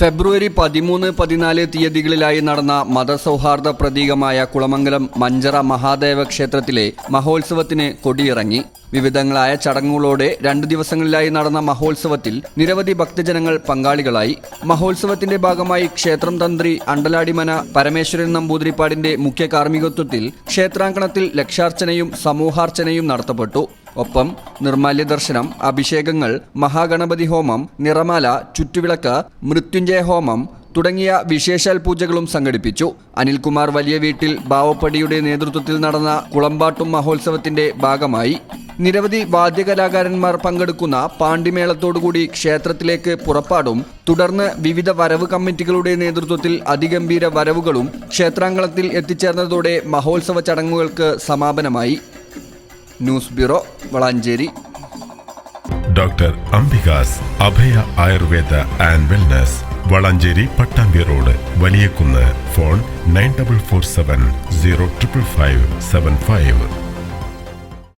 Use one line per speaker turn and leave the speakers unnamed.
ഫെബ്രുവരി പതിമൂന്ന് പതിനാല് തീയതികളിലായി നടന്ന മതസൗഹാർദ്ദ പ്രതീകമായ കുളമംഗലം മഞ്ചറ മഹാദേവ ക്ഷേത്രത്തിലെ മഹോത്സവത്തിന് കൊടിയിറങ്ങി. വിവിധങ്ങളായ ചടങ്ങുകളോടെ രണ്ടു ദിവസങ്ങളിലായി നടന്ന മഹോത്സവത്തിൽ നിരവധി ഭക്തജനങ്ങൾ പങ്കാളികളായി. മഹോത്സവത്തിന്റെ ഭാഗമായി ക്ഷേത്രം തന്ത്രി അണ്ടലാടിമന പരമേശ്വരൻ നമ്പൂതിരിപ്പാടിന്റെ മുഖ്യ കാർമ്മികത്വത്തിൽ ക്ഷേത്രാങ്കണത്തിൽ ലക്ഷാർച്ചനയും സമൂഹാർച്ചനയും നടത്തപ്പെട്ടു. ഒപ്പം നിർമാല്യ ദർശനം അഭിഷേകങ്ങൾ മഹാഗണപതി ഹോമം നിറമാല ചുറ്റുവിളക്ക് മൃത്യുഞ്ജയ ഹോമം തുടങ്ങിയ വിശേഷാൽ പൂജകളും സംഘടിപ്പിച്ചു. അനിൽകുമാർ വലിയ വീട്ടിൽ ബാവപ്പടിയുടെ നേതൃത്വത്തിൽ നടന്ന കുളമ്പാട്ടും മഹോത്സവത്തിന്റെ ഭാഗമായി. നിരവധി വാദ്യകലാകാരന്മാർ പങ്കെടുക്കുന്ന പാണ്ടിമേളത്തോടുകൂടി ക്ഷേത്രത്തിലേക്ക് പുറപ്പാടും തുടർന്ന് വിവിധ വരവ് കമ്മിറ്റികളുടെ നേതൃത്വത്തിൽ അതിഗംഭീര വരവുകളും ക്ഷേത്രാങ്കണത്തിൽ എത്തിച്ചേർന്നതോടെ മഹോത്സവ ചടങ്ങുകൾക്ക് സമാപനമായി. News bureau Valanchery.
Doctor Ambika's Abhaya Ayurveda and wellness Valanchery Pattambi road Valiyakunnu phone nine double four seven zero triple five seven five.